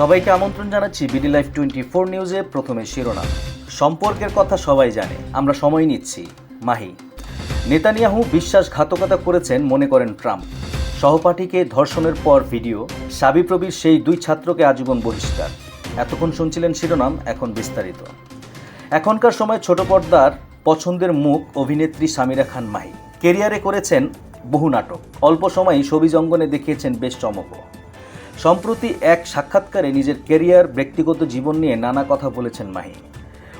সবাইকে আমন্ত্রণ জানাচ্ছি বিডি লাইফ টোয়েন্টি ফোর নিউজে প্রথমে শিরোনাম। সম্পর্কের কথা সবাই জানে, আমরা সময় নিচ্ছি। মাহি। নেতানিয়াহু বিশ্বাসঘাতকতা করেছেন মনে করেন ট্রাম্প। সহপাঠীকে ধর্ষণের পর ভিডিও সাবিপ্রবির সেই দুই ছাত্রকে আজীবন বহিষ্কার। এতক্ষণ শুনছিলেন শিরোনাম, এখন বিস্তারিত। এখনকার সময় ছোট পর্দার পছন্দের মুখ অভিনেত্রী সামিরা খান মাহি। কেরিয়ারে করেছেন বহু নাটক। অল্প সময়েই ছবি অঙ্গনে দেখিয়েছেন বেশ চমকও। সম্প্রতি এক সাক্ষাৎকারে নিজের কেরিয়ার ব্যক্তিগত জীবন নিয়ে নানা কথা বলেছেন মাহি।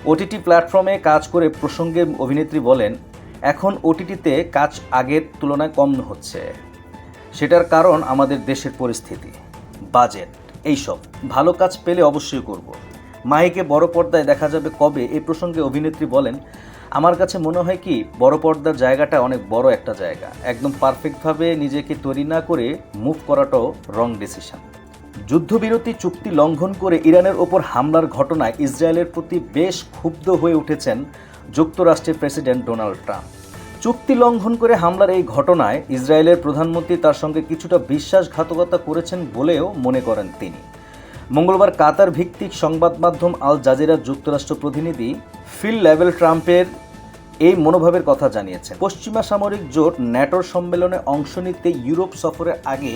ওটিটি প্ল্যাটফর্মে কাজ করে প্রসঙ্গে অভিনেত্রী বলেন, এখন ওটিটিতে কাজ আগের তুলনায় কম হচ্ছে। সেটার কারণ আমাদের দেশের পরিস্থিতি। বাজেট, এইসব, ভালো কাজ পেলে অবশ্যই করব। মাহিকে বড় পর্দায় দেখা যাবে কবে এই প্রসঙ্গে অভিনেত্রী বলেন আমার কাছে মনে হয় কি, বড় পর্দার জায়গাটা অনেক বড় একটা জায়গা। একদম পারফেক্টভাবে নিজেকে তৈরি না করে মুভ করাটাও রং ডিসিশন যুদ্ধবিরতি চুক্তি লঙ্ঘন করে ইরানের ওপর হামলার ঘটনায় ইসরায়েলের প্রতি বেশ ক্ষুব্ধ হয়ে উঠেছেন যুক্তরাষ্ট্রের প্রেসিডেন্ট ডোনাল্ড ট্রাম্প। চুক্তি লঙ্ঘন করে হামলার এই ঘটনায় ইসরায়েলের প্রধানমন্ত্রী তার সঙ্গে কিছুটা বিশ্বাসঘাতকতা করেছেন বলেও মনে করেন তিনি। মঙ্গলবার কাতার ভিত্তিক সংবাদ মাধ্যম আল জাজিরার যুক্তরাষ্ট্র প্রতিনিধি ফিল লেভেল ট্রাম্পের এই মনোভাবের কথা জানিয়েছেন। পশ্চিমা সামরিক জোট ন্যাটোর সম্মেলনে অংশ নিতে ইউরোপ সফরের আগে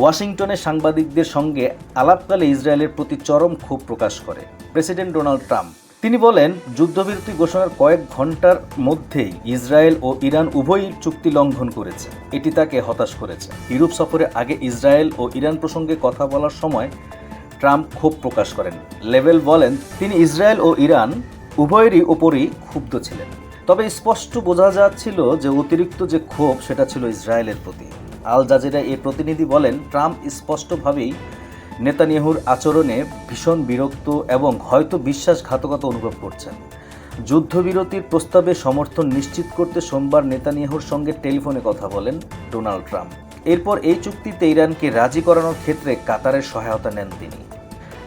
ওয়াশিংটনে সাংবাদিকদের সঙ্গে আলাপকালে ইসরায়েলের প্রতি চরম ক্ষোভ প্রকাশ করে প্রেসিডেন্ট ডোনাল্ড ট্রাম্প। তিনি বলেন, যুদ্ধবিরতি ঘোষণার কয়েক ঘণ্টার মধ্যেই ইসরায়েল ও ইরান উভয়ই চুক্তি লঙ্ঘন করেছে। এটি তাকে হতাশ করেছে। ইউরোপ সফরের আগে ইসরায়েল ও ইরান প্রসঙ্গে কথা বলার সময় ট্রাম্প ক্ষোভ প্রকাশ করেন। লেভেল বলেন, তিনি ইসরায়েল ও ইরান উভয়েরই ওপরই ক্ষুব্ধ ছিলেন। তবে স্পষ্ট বোঝা যাচ্ছিল যে অতিরিক্ত যে ক্ষোভ, সেটা ছিল ইসরায়েলের প্রতি। আল জাজিরা এই প্রতিনিধি বলেন, ট্রাম্প স্পষ্টভাবেই নেতানিয়াহুর আচরণে ভীষণ বিরক্ত এবং হয়তো বিশ্বাসঘাতকতা অনুভব করছেন। যুদ্ধবিরতির প্রস্তাবে সমর্থন নিশ্চিত করতে সোমবার নেতানিয়াহুর সঙ্গে টেলিফোনে কথা বলেন ডোনাল্ড ট্রাম্প। এরপর এই চুক্তিতে ইরানকে রাজি করানোর ক্ষেত্রে কাতারের সহায়তা নেন তিনি।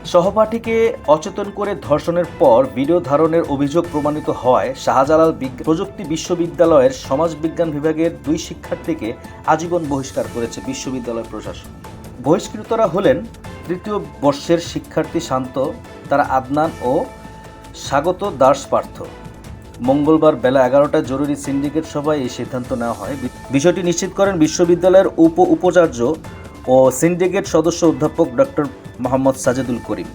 সহপাঠীকে অচেতন করে ধর্ষণের পর ভিডিও ধারণের অভিযোগ প্রমাণিত হওয়ায় শাহজালাল প্রযুক্তি বিশ্ববিদ্যালয়ের সমাজবিজ্ঞান বিভাগের দুই শিক্ষার্থীকে আজীবন বহিষ্কার করেছে বিশ্ববিদ্যালয় প্রশাসন। বহিষ্কৃতরা হলেন তৃতীয় বর্ষের শিক্ষার্থী শান্ত, তারা আদনান ও স্বাগত দাস পার্থ। মঙ্গলবার বেলা এগারোটায় জরুরি সিন্ডিকেট সভায় এই সিদ্ধান্ত নেওয়া হয়। বিষয়টি নিশ্চিত করেন বিশ্ববিদ্যালয়ের উপ উপাচার্য ও সিন্ডিকেট সদস্য অধ্যাপক ডক্টর মোহাম্মদ সাজেদুল করিম।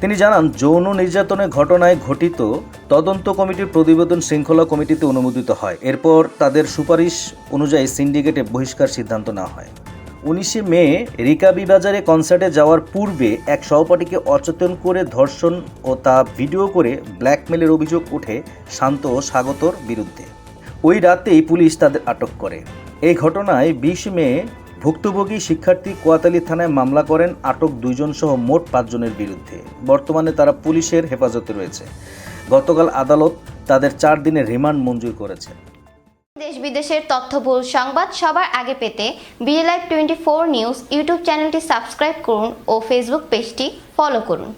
তিনি জানান, যৌন নির্যাতনের ঘটনায় ঘটিত তদন্ত কমিটির প্রতিবেদন শৃঙ্খলা কমিটিতে অনুমোদিত হয়। এরপর তাদের সুপারিশ অনুযায়ী সিন্ডিকেটে বহিষ্কার সিদ্ধান্ত নেওয়া হয়। উনিশে মে, রিকাবি বাজারে কনসার্টে যাওয়ার পূর্বে এক সহপাঠীকে অচেতন করে ধর্ষণ ও তা ভিডিও করে ব্ল্যাকমেলের অভিযোগ ওঠে শান্ত ও স্বাগতর বিরুদ্ধে। ওই রাতেই পুলিশ তাদের আটক করে। এই ঘটনায় বিশ মে ভুক্তভোগী শিক্ষার্থী কোয়াতালি থানায় মামলা করেন, আটক দুইজন সহ মোট পাঁচজনের বিরুদ্ধে। বর্তমানে তারা পুলিশের হেফাজতে রয়েছে। গতকাল আদালত তাদের চার দিনের রিমান্ড মঞ্জুর করেছে। দেশ বিদেশের তথ্যবহুল সংবাদ সবার আগে পেতে BD live twenty four news YouTube চ্যানেলটি সাবস্ক্রাইব করুন ও ফেসবুক পেজটি ফলো করুন।